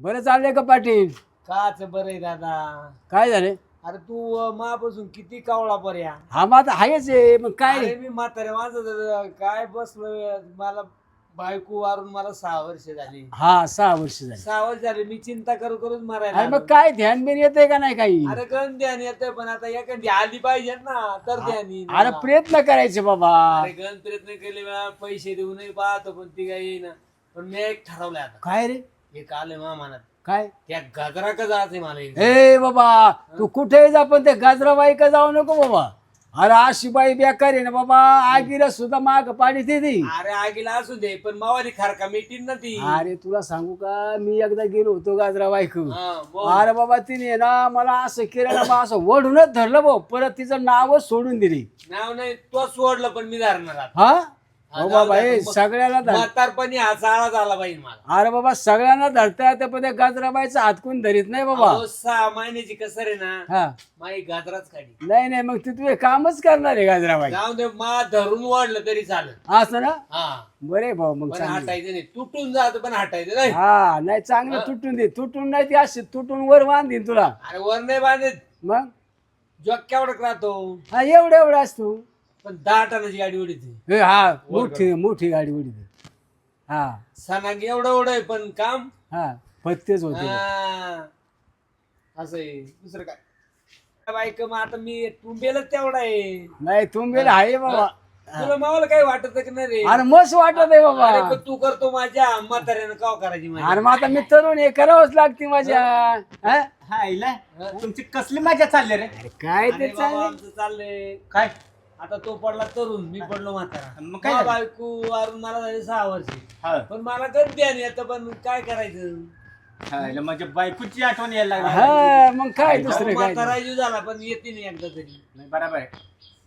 बरं चाललंय का पाटील? काच बरं आहे दादा. काय झाले? अरे तू अं, मापासून किती कावळा पर्या? हा आता आहेच आहे मग काय? अरे मी म्हातारे माझं काय बसलो मला बायको वारून मला सहा वर्ष झाली. हा सहा वर्ष झाली. सहा वर्ष झाली मी चिंता करू करून मरायला अरे मग लागलो. काय ध्यान बिन येते का नाही काही? अरे गण ध्यान येतंय पण आता एखादी आली पाहिजे ना तर ध्यान अरे मला. प्रयत्न करायचे बाबा. अरे गण प्रयत्न केले वेळा पैसे देऊनही पाहतो पण ती काही येईना. पण मी एक ठरवलंय आता. काय रे? एक आलंय मामानात काय? त्या गजरा का जायचंय मला एक. ए बाबा तू कुठे जा पण ते गाजराबाई का जाऊ नको बाबा. अरे अशी बाई बेकार आहे ना बाबा आगीला सुद्धा माग पाडी ती अरे आगीला असू दे पण मावाली खारका मिटीन ना ती. अरे तुला सांगू का मी एकदा गेलो होतो गाजराबाईक हा, बोल. अरे बाबा तिने ना मला असं केलं ना बा असं वडूनच धरलं भाऊ. परत तिचं नावच सोडून दिली. नाव नाही तो सोडलं पण मी धरणार आता. हा? हा, बाबा हे सगळ्याला धर. म्हातारपणी हा झाला पाहिजे मला. अरे बाबा सगळ्यांना धरता येते पण त्या गाजराबाईचा हात कोण धरीत नाही बाबा. अहो, सहा महिन्याची कसर आहे ना हा. माई गाजराच काढी नाही नाही मग ती तुझे कामच करणार आहे गाजराबाई. जाऊ दे मा धरून वाढलं तरी चालेल. असं ना? हा. बरे भाऊ मग पण चांगलं. हटायचं नाही. तुटून जात पण हटायचं नाही. हा नाही चांगलं तुटून दे. तुटून नाही ती अशी तुटून वर बांधीन तुला. अरे वर नाही बांधत. मग? जॉक राहतो. हा एवढं एवढं असतो. पण दहा टनाची गाडी उडीती. हे हा मोठी मोठी गाडी उडी दे हा. सणाग एवढं एवढं आहे पण काम? हा पत्तेच होते. हा. असं आहे. दुसरं काय? बायक मग आता मी तुंबेलच तेवढा आहे. नाही तुम्ही आहे बाबा. तुला मावाला काही वाटत की नाही रे? अरे मस्त वाटत आहे अरे बाबा पण तू करतो माझ्या म्हाताऱ्यानं काव करायची माझी? अरे मग आता मी तरुण हे करावंच लागते माझ्या. हा? हा इला. तुमची कसली मजा चालली रे? अरे काय अरे ते बाबा, चालेल आमचं चाललंय. काय? आता तो पडला तरुण मी पडलो म्हातारा. मग काय झालं? बायको अरुण मला झाले सहा वर्ष. हा. पण मला कधी ध्यान येतं पण काय करायचं? हा, इला माझ्या बायकोची आठवण यायला लागली. हा मग काय दुसरं काय म्हातारा जीव झाला पण येते नाही एकदा तरी. नाही, बरोबर आहे.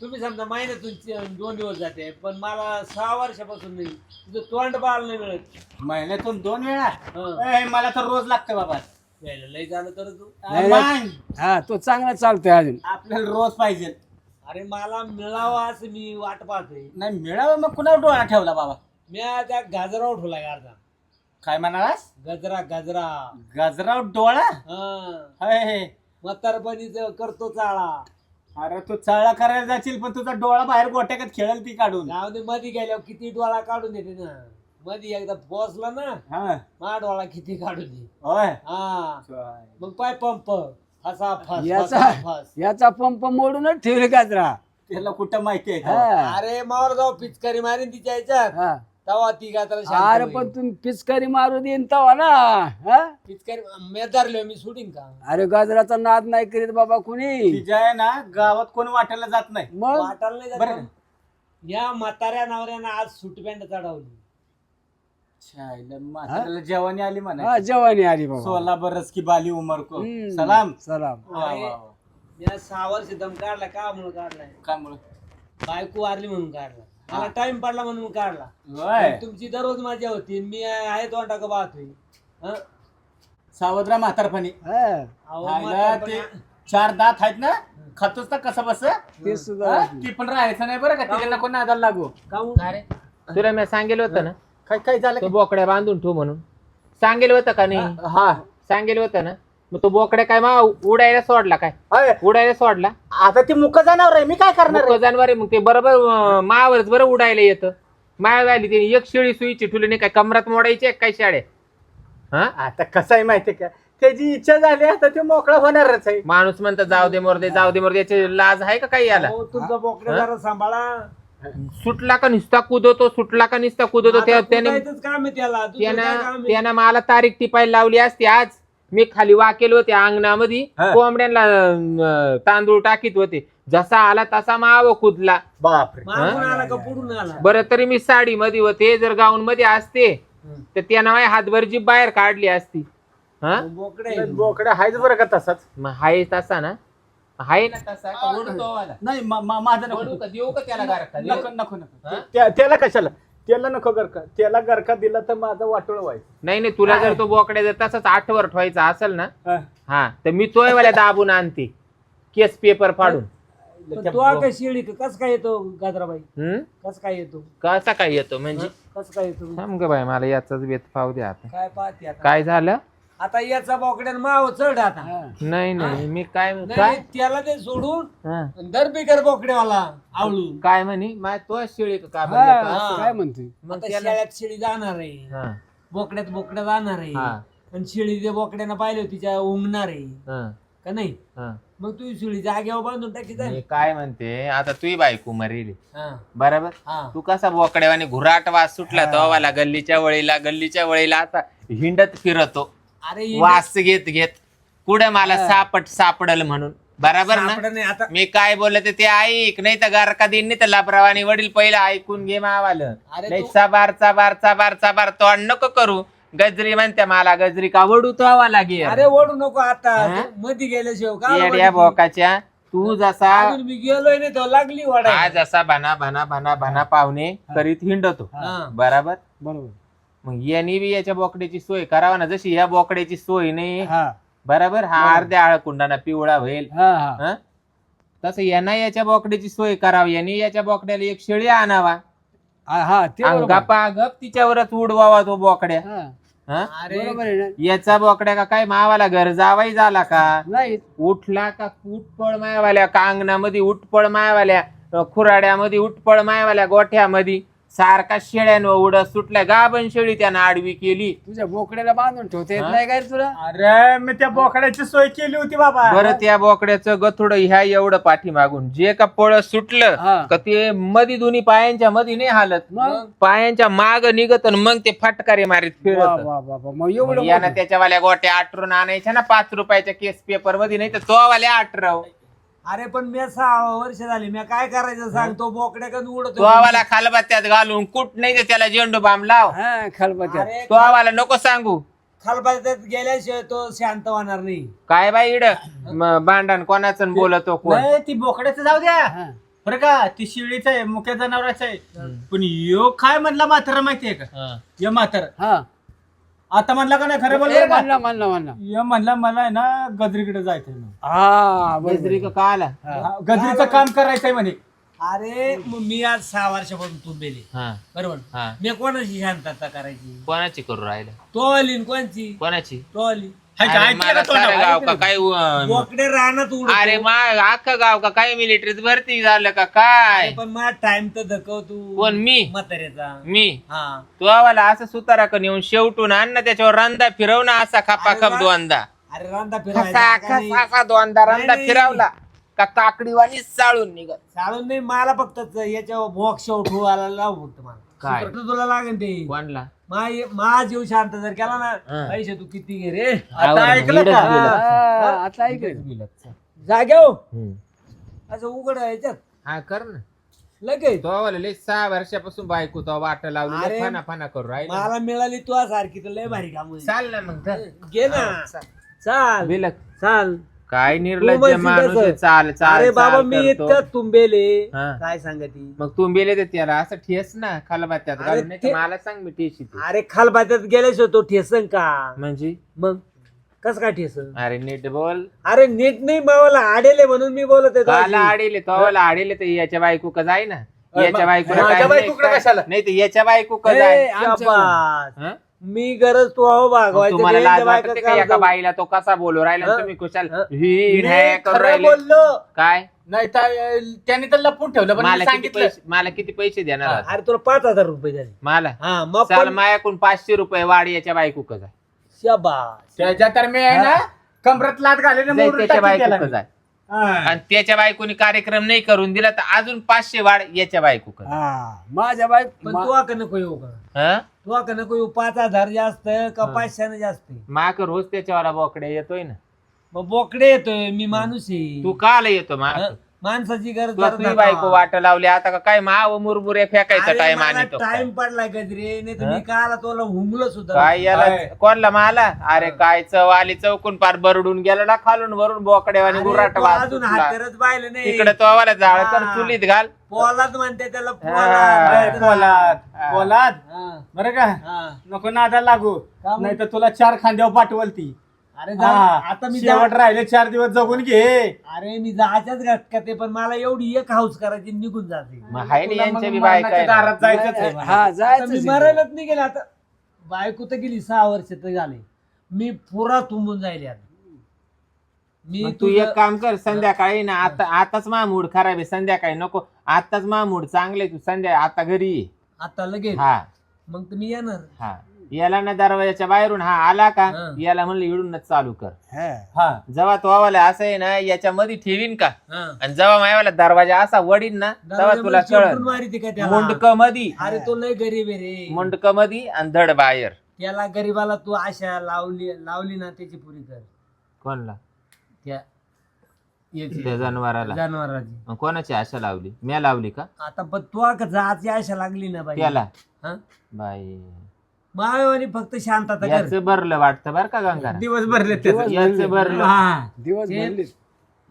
तुम्ही समजा महिन्यातून चे- दोन दिवस जाते पण मला सहा वर्षापासून नाही. तुझं तोंड पाहायला नाही मिळत. महिन्यातून दोन वेळा? हं. ए, मला तर रोज लागतं बाबा. यायला लय झालं तर तू. नाही, हा तो चांगला चालतोय अजून. आपल्याला रोज पाहिजे. अरे मला मिळावा असं मी वाट पाहतोय. नाही मिळावं मग कुणावर डोळा ठेवला बाबा? मी त्या गाजरावर ठेवला गारचा काय म्हणालास? गजरा गजरा. गजराव डोळा? हा. हाय हे. म्हातारपणीच करतो चाळा. अरे तू चाळा करायला जाशील पण तुझा डोळा बाहेर गोट्यात खेळल ती काढून. दे मध्ये गेल्यावर किती डोळा काढून देते ना. मध्ये एकदा पोचला ना हा. मा डोळा किती काढून दे होय. हा. मग पाय पंप. फसा फस याचा फसा. फस याचा पंप मोडूनच ठेवले गाजरा त्याला कुठं माहिती आहे का? हा. अरे मावर जाऊ पिचकारी मारीन तिच्या याच्यात. हा. तवा ती गात्र अरे पण तुम्ही पिचकारी मारू देईन तवा ना हा? पिचकारी मी धरलो मी सुटीन का? अरे गाजराचा नाद नाही करीत बाबा कुणी. तिच्या आहे ना गावात कोण वाटायला जात नाही. मग? वाटायला नाही जात या म्हाताऱ्या नवऱ्यानं आज सूट पॅन्ट चढवली. म्हाताऱ्याला जेवणी आली म्हणा हा जवानी आली बाबा. सोला बरस की बाली उमर को. हम्म. सलाम. सलाम. वा, अरे, वा, वा. या सहा वर्ष दम काढला का म्हणून काढलाय काय मुळे बायको वारली म्हणून काढला. मला टाइम पडला म्हणून काढला. होय. तुमची दररोज माझ्या होती मी आहे तोंडा का पाहतोय. हं? सावधरा म्हातारपणी. हा, अहो, आईला म्हातारपणी- ते चार दात आहेत ना खातोच ना कसं बस? ते सुद्धा ती पण राहायचं नाही बरं का तिकडनं कोण नादाला लागू? का म्हणून? अरे तुला मी सांगेल होतं ना काय काय झालं तो बोकड्या बांधून ठेव म्हणून. सांगेल होतं का नाही? हा सांगेल होतं ना. मग तो बोकड्या काय मा उडायला सोडला काय. उडायला सोडला? आता ती मुक जाणार आहे. मी काय करणार मुकं जनावर आहे, मग ते बरोबर अं, मायावरच बरं उडायला येतं. माया झाली तिने एक शिळी सुईची ठुली नाही काय कमरात मोडायची काय शाळे हा? आता कसं आहे माहितीये का? त्याची इच्छा झाली आता ते मोकळा होणारच आहे. माणूस म्हणतो जाऊ दे मोरदे जाऊ दे मोरदे याची लाज आहे का काही याला? अहो, तुमचा बोकड्या हं? जरा सांभाळा. सुटला का निसता कुदवतो सुटला का निसता कुदवतो त्या- त्याने कुठायचंच काम आहे त्याला. दुसरं काय काम त्यानं आहे? त्यानं मला तारीख टिपायला लावली असती आज. मी खाली वाकेल होते अंगणामध्ये. हा. कोंबड्यांना अं, तांदूळ टाकीत होते. जसा आला तसा माव कुदला. बापरे. मागून आला का पुढून आला? बरं तरी मी साडी मध्ये होते जर गाऊन मध्ये असते. तर त्यानं माझ्या हातभर जी बाहेर काढली असती. हा? बोकडे. बोकडा आहेच बरं का तसाच? मग हाय तसा ना. हाय ना तसा? का ओढू तो वाला? नाही मा- मा- माझं ओढू नको का? देऊ का त्याला गारखा? देऊ? नको नको नको. हा? त्या- त्याला कशाला? त्याला नको गरका त्याला गरका दिला तर माझा वाटोळ व्हायचं. नाही नाही तुला जर तो बोकड्या जर तसाच आठवर ठेवायचा असेल ना हा. हा तर मी तोय वाल्या दाबून आणते. केस पेपर फाडून. पण तो काय शिळी कस काय येतो गाजराबाई हम्म? कस काय येतो? कसा काय येतो म्हणजे? कस काय येतो? थांब ग बाय मला याचाच वेत पाव द्या आता. काय पाहते आता? काय झालं? आता याचा बोकड्यानं माव चढ आता. नाही नाही मी काय नाही काय? त्याला ते सोडून हा. दरबिकर बोकड्यावाला आवळून काय म्हणे? मा तो शेळी का काय हा, म्हणलं असं काय म्हणतोय मग आता त्याला- शेळ्यात शेळी जाणार आहे. हा, बोकड्यात बोकड्या जाणार आहे. हा. आणि शेळी जे बोकड्यानं पाहिलं तिच्या उंगणार आहे. हा, का नाही? हा. मग तू शेळी जागेवर बांधून टाकी मी जाईल काय म्हणते? आता तुही बायको मरेली. हा. बरोबर? हा. तू कसा बोकड्यावाने घुराट वास सुटला तो वाला गल्लीच्या वळीला गल्लीच्या वळीला आता हिंडत फिरतो. अरे हे वास घेत घेत. कुठे मला सापट सापडल म्हणून? बरोबर ना? नाही आता. मी काय बोलत ते ऐक नाही तर गारका दिन नाही तर लाभरावानी वडील पहिलं ऐकून घे मावालं. अरे नाही तू- चबार चबार चबार चबार तोंड नको करू. गजरी म्हणते मला गजरी का वडू तो आवा लागे अरे ओढू नको आता. हा? तू मध्ये गेल्याशिवाय का येड्या बोकाच्या तू जसा अजून मी गेलोय नाही तो लागली वाडा जसा भना भना भना भना पाहुणे करीत हिंडतो. हा. बराबर? बरोबर. मग यांनी बी याच्या बोकड्याची सोय करावा ना. जशी या बोकड्याची सोय नाही हा. बराबर? हा अर्ध्या आळकुंडाना पिवळा होईल. हा हा. हं? तसं यांना याच्या बोकड्याची सोय करावी. यांनी याच्या बोकड्याला एक शेळी आणावा. हा, हा ते बरोबर. गपा गप तिच्यावरच उडवावा तो बोकड्या. हा, हं? अरे. बरोबर आहे ना. याचा बोकड्या का काय मावाला घर जावाई झाला का? नाही. उठला का उठपळ मायावाल्या कांगणामध्ये उठपळ मायावाल्या अं, खुराड्यामध्ये उठपळ मायावाल्या गोठ्यामध्ये. सारखा शेळ्यांवर उडत सुटल्या गाभण शेळी त्यानं आडवी केली तुझ्या बोकड्याला बांधून ठेवता येत हा? नाही काय तुला अरे मी त्या बोकड्याची सोय केली होती बाबा बरं त्या बोकड्याचं गथुड ह्या एवढं पाठीमागून जे का पळ सुटलं. का ते मधी दोन्ही पायांच्या मध्ये नाही हालत मग? पायांच्या माग निघत आणि मग ते फटकारे मारीत वा फिरत वा वा वा. मग एवढं यानं मोठं. त्याच्यावाल्या गोट्या आठरून आणायच्या ना पाच रुपयाच्या केस पेपरमध्ये नाही तर तो वाल्या आठराव अरे पण मी सहा वर्ष झाली मी काय करायचं सांग तो बोकड्या कधी उडत तो वाला खालबात्यात घालून कुठ नाही तर त्याला झेंडू बाम लाव. हा खलबत्या अरे तो वाला नको सांगू. खालबाजात गेल्याशिवाय तो शांत होणार नाही. काय बाई इड? भांडण कोणाचं बोलतो कोण? नाही ती बोकड्याचं जाऊ द्या. हा. बरं का ती शिळीचं आहे मुख्य जनावराचं आहे. पण यो काय म्हणला म्हातारा माहितीये का? हं. यो म्हातार. हा. आता म्हणला का नाही? खरं ए, बोल म्हणला म्हणला म्हणला. यो म्हणला मला आहे ना गजरीकडे जायचंय. हा. गजरी का का आला? हा, गजरीचं काम करायचंय म्हणे. अरे मग मी आज सहा वर्षापासून तुंबेले हा. बरोबर? हा. मी कोणाची शांतता करायची? कोणाची करू राहिलं? तो आली न कोणची? कोणाची? तो आली का? अरे मला? सारं गाव का? काय बोकडे अरे मा अख्खं गाव का? काय मिलिटरीत भरती झालं का? काय? पण मला टाइम तर धकव तू. कोण? मी? म्हाताऱ्याचा. मी? हा. तो आवाला असं सुतारा का नेऊन शेवटून आण ना त्याच्यावर रंदा फिरव ना असा खपा अरे खप वा. दोनदा अरे रांदा का नाही? दोनदा नाही, रंदा नाही. फिरवला. का काकडीवाणी चाळून निघत. चालून नाही मला फक्त याच्या बॉक्स उठू आला लाव फक्त मला. काय? तुला लागेल ते. कोणला? मा- मा जीव शांत जर केला ना हा. पैसे तू किती घे रे? आता ऐकलं का? हा, आता ऐक जाग्याव हम्म. असं उघड आहे याच्यात. हा कर ना. लगेच. तो आवाला लय सहा वर्षापासून बायको तो वाट लावली अरे. लय फाना फाना करू राहिला. मला मिळाली तू सारखी तर लय भारी काम होईल. चाल ना मग. घे ना. चाल. बिलक. चाल. काय तू निर्लज्ज म्हणशील माणूस आहे. तसं. चाल चाल अरे बाबा चाल मी करतो. इतकं तुंबेले हा. काय सांगती मग तू बेले तर त्याला असं ठेस ना खालबात्यात अरे घालून नाही तर ते- मला सांग मी ठेशी ते. अरे खालबात्यात गेल्याशिवाय तो ठेसन का म्हणजे मग कस काय ठेसन अरे नीट बोल अरे नीट नाही मला आडेले म्हणून मी बोलत आहे काला तुझ्याशी. आडेले तोला आडेले तर याच्या बायको का जाय ना याच्या बायकोला माझ्या काय बायकोकडे नाही कशाला? नाही तर याच्या बायको का ए, जाय आमच्या- शाबास. हं? मी गरज तू अहो भागवायचं तुम्हाला लाज वाटते का एका. बाईला तो कसा बोलू? राहिला? तुम्ही कुशाल हं? ही हे करू राहिले. बोललो. काय? नाही तर त्याने तर लपून ठेवलं पण मी मला किती सांगितलं. पैसे मला किती पैसे देणार आहात? अरे तुला पाच हजार रुपये झाले मला? हा मग चाल पण मायाकून पाचशे रुपये वाढ याच्या बायको का जाय शाबास त्याच्या तर मी आहे ना कमरत लात घालेले जाय त्याच्या टाकीन बायको त्याला का मी. जाय हा. आणि त्याच्या बायकोनी कार्यक्रम नाही करून दिला तर अजून पाचशे वाढ याच्या बायको का हा माझ्या बाई पण मा- तू आका नको येऊ का हं? तू आका नको येऊ पाच हजार जास्त का हा. पाचशेनं जास्त माक रोज त्याच्यावर बोकडे येतोय ना मग बोकडे येतोय मी माणूस आहे तू काल येतो माक हं? माणसाची गरज तुला तुझी बायको वाट लावली आता का काय माव मुरमुरे फेकायचा टाइम आणि तो? टाइम पडलाय गजरे नाही तर? मी काला तुला हुंगलो सुद्धा काय याला? कोणला माला अरे काय चव आली चौकून पार बरडून गेला ना खालून वरून बोकडे आणि गुराट अजून. हातरच पाहिलं नाही तिकडे तो आवाला जाळ कर. चुलीत घाल पोलाद म्हणते त्याला पोलाद पोलाद. पोलाद बरं का हा. नको नादा लागू? नाही तर तुला चार खांद्यावर पाठवल ती अरे जा हा. आता मी शेवट जा- राहिले चार दिवस जगून घे. अरे मी जायच्याच घटका ते पण मला एवढी एक हाऊस करायची निघून जाते. मग हाय ना तुला यांच्या मग बी बायका मरणाच्या आहे ना. दारात जायचंच आहे मला. हा आता मी जायचं मरायलाच नाही गेले आता बायको तर गेली सहा वर्ष तर झाले. मी पुरा तुंबून जाईल यात मी तू तुझं- एक काम कर संध्याकाळी ना आता आताच मा मूड खराब आहे संध्याकाळी नको. आताच मा मूड चांगले तू संध्या आता घरी ये. आता लगेच? हा. मग तुम्ही येणार. हा. याला ना दरवाजाच्या बाहेरून हा आला का हा. याला म्हणलं इडूनच चालू कर. हा. हा. जेव्हा तो आवाला असं आहे ना याच्या मध्ये ठेवीन का? हा. आणि जेव्हा मायावाला दरवाजा असा वडीन ना तेव्हा तुला दरवाजामध्ये चिमटून कळल मारिते का त्याला? मुंडक मधी अरे तो लय गरीब आहे रे. मुंडक मधी आणि धड बाहेर. त्याला गरीबाला तू आशा लावली लावली ना त्याची पुरी कर. कोणला? त्या याची. त्या जनावराला. जनावराची. मग कोणाची आशा लावली? मी लावली का? आता पण तू आशा लागली ना बाई. त्याला. हा? बाई. मायावानी फक्त शांतता कर. याच भरलं वाटतं बर का गंगा दिवस भरले त्याचं. याच भरलं. हा. दिवस ते- भरले.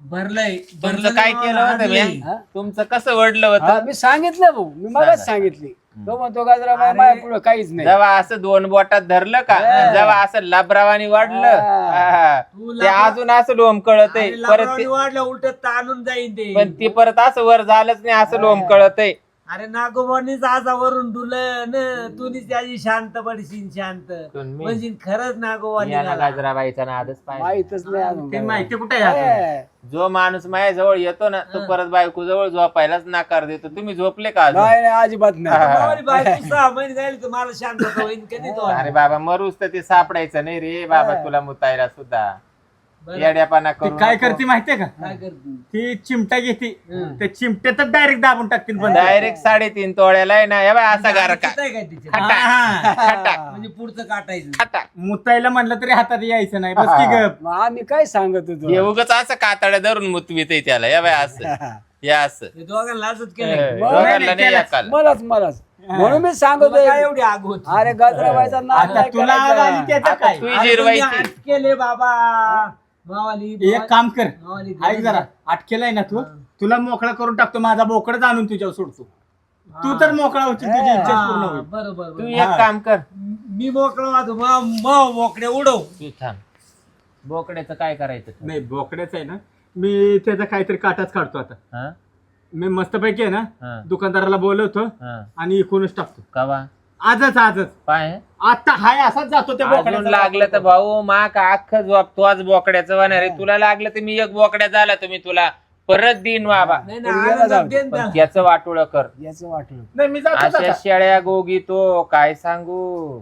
भरलंय तुमचं काय केलं होतं मी हा? तुमचं कसं वडलं हा, होतं मी सांगितलं भाऊ. मी मलाच सांगितली. तो म्हणतो. माझ्या पुढे काहीच नाही. जेव्हा असं दोन बोटात धरलं का हा. जेव्हा असं लबरावानी वाढलं हा. हा. तू अजून असं लोम कळत अरे परत ते- वाढलं उलट ताणून जाईन ते. पण ती परत असं वर झालंच नाही असं लोम कळत अरे नागोबानीच आजा वरून डुलं न तुम्हीच त्याची शांत. पडशील शांत म्हणजे खरंच नागोबानी याला. गाजराबाईचा नादच पाहिजे माहितच नाही अजून ते काय. माहिती कुठे आहे हा. जो माणूस माझ्या जवळ येतो ना तो परत बायको जवळ झोपायलाच नाकार देतो. तुम्ही झोपले का अजून? नाही नाही अजिबात नाही. हा. मामावाली बायको सहा महिने जाईल तर मला शांतता होईल कधी तो? अरे बाबा मरूस तर ते सापडायचं नाही रे. बाबा तुला मुतायला सुद्धा. बरं. येड्यापाना ती करू काय करते माहितीये का? काय करते? ती चिमटा घेते. त्या चिमट्यातच डायरेक्ट दाबून टाकतील पण डायरेक्ट साडेतीन तोळ्याला आहे ना. हे बाय असा गार का काय हा. खटा म्हणजे पुढचं काटायचं. मुतायला म्हणलं तरी हातात यायचं नाही. बस की गप. मग आम्ही काय सांगत होतो? हे उगच असं कातड्या धरून मुतवीत त्याला. या बाय असं. या असं. हे दोघांना लाजत हे, केलं मग- दोघांना नाही, नाही त्याला- एकाला. मलाच मलाच. म्हणून मी तुला काय एवढी आग होती? अरे गजराबाईचा नाद आता नाही तुला आग करायचा. आली त्याचं आता काय? तू अरे तुम्ही जिरवायची आट केले बाबा. मावाली एक काम कर. ऐक जरा. अटकेलाय ना तू? तुला मोकळा करून टाकतो. माझा बोकडच आणून तुझ्यावर सोडतो. तू तर मोकळा होशील तुझी इच्छा पूर्ण हा, होईल. बरोबर तू बरोबर. एक काम कर. मी मोकळं मग मोकळे उडव. तू थांब. बोकड्याचं काय करायचं? नाही बोकड्याच आहे ना. मी त्याचा काहीतरी काटाच काढतो आता. हा? मी मस्तपैकी आहे ना हा. दुकानदाराला बोलवतो हा. आणि इकूनच टाकतो. कवा? आजच आजच. पाय. आता हाय असाच जातो त्या अजून बोकड्याचा लागलं तर भाऊ मा का अख्खं झोप तो आज बोकड्याचं होणार आहे. तुला लागलं तर मी एक बोकड्या झाला तुम्ही तुला. परत देईन बाबा नाही पण नाही याला आनंदात जाऊ. देन पण त्याला. त्याचं वाटोळ कर. याचं वाटलं नाही मी जातो अशा आता. शेळ्या गोगी तो काय सांगू?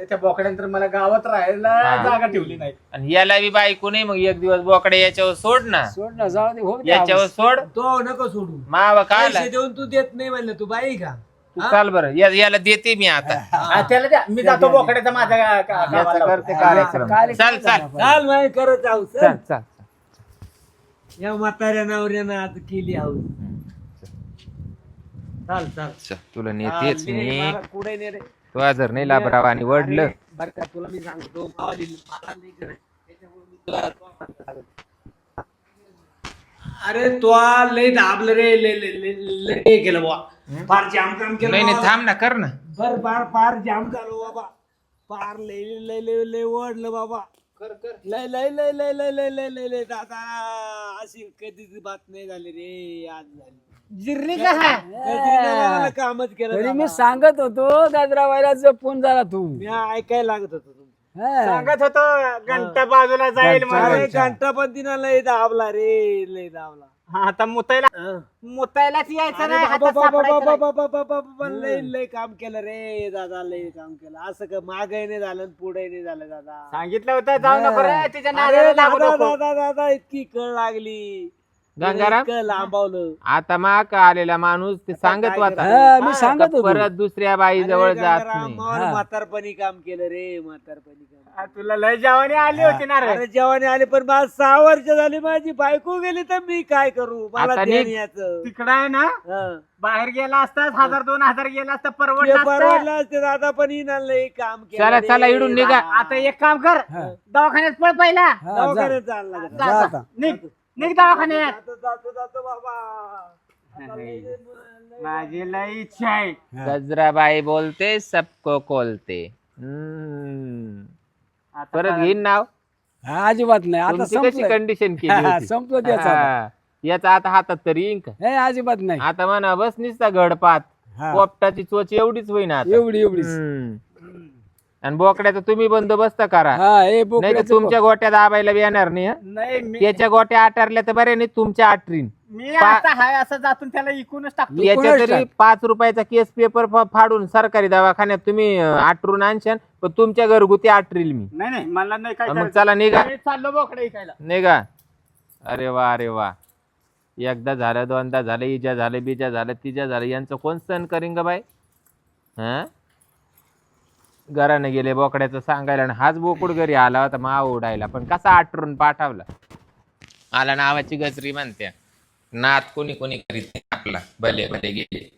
त्या बोकड्यानंतर मला गावात राहायला हा. जागा ठेवली नाही. आणि याला बी बायको नाही मग एक दिवस बोकड्या याच्यावर सोड ना. सोड ना जाऊ दे हो याच्यावर. सोड. तो नको सोडू. मावा काय पैसे देऊन तू देत नाही म्हणलं तू बाई का? तू चाल बरं. या- याला देते मी आता. हा, त्याला द्या. मी जातो बोकड्याचा माझ्या गा- गा- याचं गावाला. करते कार्यक्रम कार्यक्रम. चाल चाल. चाल माय करत आहो चाल. चल. या म्हाताऱ्या नवऱ्यानं आता केली आहो चाल चाल. चल, तुला नेतेच मी. मला पुढे ने रे तुला जर नाही लाभराव आणि वडलं. अरे, बरं का तुला मी सांगतो मावाली मला नाही करायचं. त्याच्यामुळे मी तुला तो म्हणतो. अरे तो लय दाबलं रे लय लय लय लय हे केलं बुवा फार जाम काम केलं नाही नाही बाबा. थांब ना कर ना बर फार फार जाम झालो बाबा फार लय लय लय लय ओढलं बाबा कर कर लय लय लय लय लय लय लय लय लय दादा अशी कधीच बात नाही झाली रे आज झाली जिरली का हा? कधी नाही मला कामच केलं तरी मी बाबा. सांगत होतो गजराबाईला जपून झाला तू मी ऐकायला लागत होतो तुमचं. हा. सांगत होतो घंटा बाजूला जाईल घंटा- म्हणून. अरे घंटा पण तिनं लय दाबला रे लय दाबला हा, आता मुतायला. मुतायलाच यायचं अरे नाही बाबा, हातात बाबा, सापडायचं बाबा, नाही. बाबा, बाबा, बाबा, लय लय काम केलं रे दादा लय काम केलं असं का मागही नाही झालं पुढे नाही झालं दादा सांगितलं होतं जाऊ नको रे तिच्या अरे नादाला लागू दादा नको. दादा दादा इतकी कळ लागली गंगाराम? इतकं लांबवलं आता माग आलेला माणूस ते सांगत काय होता हा, मी हा, सांगत का होतो परत दुसऱ्या बाई जवळ अरे जात गंगाराम, नाही मला हा. म्हातारपणी काम केलं रे म्हातारपणी काम तुला लय जेवणी आली होती ना रे अरे जेवणी आले पण मला सहा वर्ष झाली माझी बायको गेली तर मी काय करू मला आता ध्यान नीट- याचं तिकडं आहे ना हं. बाहेर गेला असतास हजार दोन हजार गेला असता ते परवडला असतं. परवडलं असते दादा पण हिनं लय काम केलं चला, रे. चला, इकडून निघा. आता एक काम कर हा. दवाखान्यात पळ पहिला हा, जा. दवाखान्यात. जा आता. निघ निघ दवाखान्यात. जातो जातो जातो बाबा. आता लय- लय- माझी लय इच्छा आहे. गजराबाई बोलते सबको कोलते हम्म. आता परत घेईन नाव? हा, अजिबात नाही. आता तुमची कशी संपलं कंडिशन केली हा, होती? संपलं त्याचं. आता. हा. याचा आता हातात तरी येईन का? हे अजिबात नाही. आता म्हणा बस निसता घडपात. हा. पोपटाची चोच एवढीच होईना आता. एवढी एवढीच. हम्म. आणि बोकड्याचा तुम्ही बंदोबस्त करा. हा हे नाही तर बोकड्याचं तुमच्या गोट्या दाबायला बी येणार नाही हं? नाही मी त्याच्या गोट्या आटारल्या तर बरे नाही तुमच्या आटरीन. मी पा- आता हाय असं जातून त्याला इकूनच टाकतो. याच्या तरी टाक? पाच रुपयाचा केस पेपर फ- फाडून सरकारी दवाखान्यात तुम्ही अं, आटरून आणशान पण तुमच्या घरगुती आटरील मी. नाही नाही मला नाही काय मग करायचं. चला निघा. मी चाललो बोकडे इकायला निघा. अरे वा अरे वा. एकदा झालं दोनदा झालं इजा झालं बिजा झालं तिजा झालं. यांचं कोण सण करीन ग बाई? हा? घरानं गेले बोकड्याचं सांगायला आणि हाच बोकड घरी आला होता माव उडायला पण कसा आटरून पाठवला? आला नावाची गजरी म्हणत्या. नात कोणी कोणी करीत नाही आपला भले भले गेले.